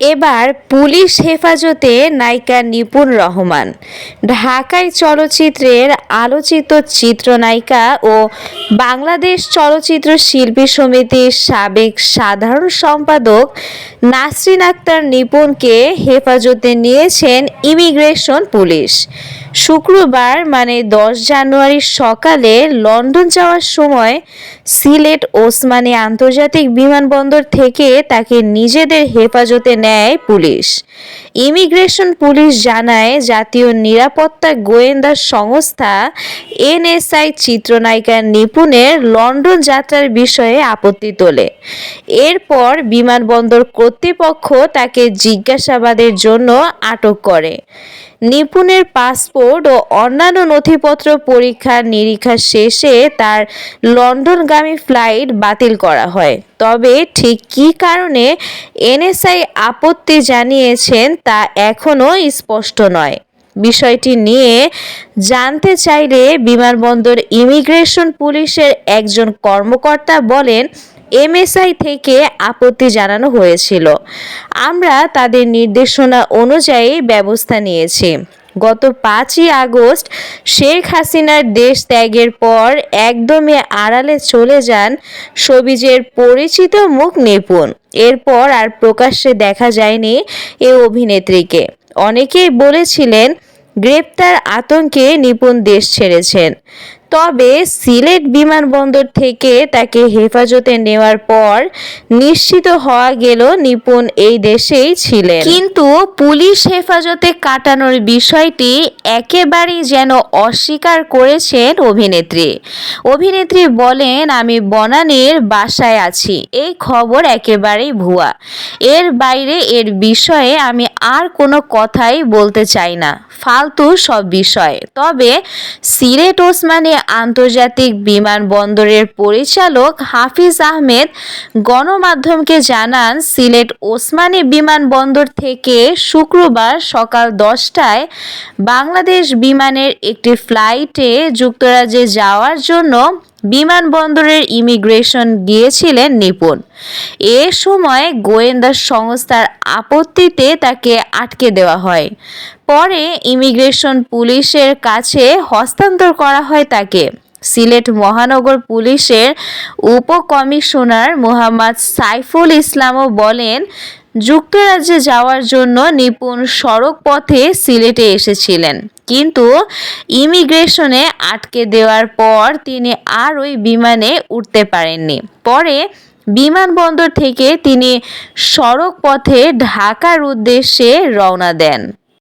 এবার পুলিশ হেফাজতে নায়িকা নিপুণ রহমান। ঢাকায় চলচ্চিত্রের আলোচিত চিত্রনায়িকা ও বাংলাদেশ চলচ্চিত্র শিল্পী সমিতির সাবেক সাধারণ সম্পাদক নাসরিন আক্তার নিপুণকে হেফাজতে নিয়েছেন ইমিগ্রেশন পুলিশ। শুক্রবার মানে দশ জানুয়ারি সকালে লন্ডন যাওয়ার সময় সিলেট ওসমানী আন্তর্জাতিক বিমানবন্দর থেকে তাকে নিজেদের হেফাজতে নেয় পুলিশ। ইমিগ্রেশন পুলিশ জানায়, জাতীয় নিরাপত্তা গোয়েন্দা সংস্থা এনএসআই চিত্রনায়িকা নিপুণের লন্ডন যাত্রার বিষয়ে আপত্তি তোলে। এরপর বিমানবন্দর কর্তৃপক্ষ তাকে জিজ্ঞাসাবাদের জন্য আটক করে। নিপুণের পাসপোর্ট ও অন্যান্য নথিপত্র পরীক্ষা নিরীক্ষা শেষে তার লন্ডনগামী ফ্লাইট বাতিল করা হয়। তবে ঠিক কী কারণে এনএসআই আপত্তি জানিয়েছেন তা এখনও স্পষ্ট নয়। বিষয়টি নিয়ে জানতে চাইলে বিমানবন্দর ইমিগ্রেশন পুলিশের একজন কর্মকর্তা বলেন এমএসআই থেকে আপত্তি জানানো হয়েছিল। আমরা তাদের নির্দেশনা অনুযায়ী ব্যবস্থা নিয়েছি। গত পাঁচই আগস্ট শেখ হাসিনার দেশ ত্যাগের পর একদমই আড়ালে চলে যান সবিজের পরিচিত মুখ নিপুণ এরপর আর প্রকাশ্যে দেখা যায়নি এ অভিনেত্রীকে। অনেকেই বলেছিলেন, গ্রেপ্তার আতঙ্কে নিপুণ দেশ ছেড়েছেন। তবে সিলেট বিমানবন্দর থেকে তাকে হেফাজতে নেওয়ার পর নিশ্চিত হওয়া গেল নিপুণ এই দেশেই ছিলেন। কিন্তু পুলিশ হেফাজতে কাটানোর বিষয়টি একেবারেই যেন অস্বীকার করেছেন অভিনেত্রী। অভিনেত্রী বলেন, আমি বনানীর বাসায় আছি। এই খবর একেবারেই ভুয়া। এর বাইরে এর বিষয়ে আমি আর কোনো কথাই বলতে চাই না। ফালতু সব বিষয়। তবে সিলেট ওসমানী আন্তর্জাতিক বিমানবন্দরের পরিচালক হাফিজ আহমেদ গণমাধ্যমকে জানান, সিলেট ওসমানী বিমানবন্দর থেকে শুক্রবার সকাল দশটায় বাংলাদেশ বিমানের একটি ফ্লাইটে যুক্তরাজ্যে যাওয়ার জন্য বিমানবন্দরের ইমিগ্রেশন গিয়েছিলেন নিপুণ। এ সময় গোয়েন্দা সংস্থার আপত্তিতে তাকে আটকে দেওয়া হয়। পরে ইমিগ্রেশন পুলিশের কাছে হস্তান্তর করা হয় তাকে। সিলেট মহানগর পুলিশের উপকমিশনার মোহাম্মদ সাইফুল ইসলামও বলেন, যুক্তরাজ্যে যাওয়ার জন্য নিপুণ সড়ক পথে সিলেটে এসেছিলেন। কিন্তু ইমিগ্রেশনে আটকে দেওয়ার পর তিনি আর ওই বিমানে উঠতে পারেননি। পরে বিমানবন্দর থেকে তিনি সড়ক পথে ঢাকার উদ্দেশ্যে রওনা দেন।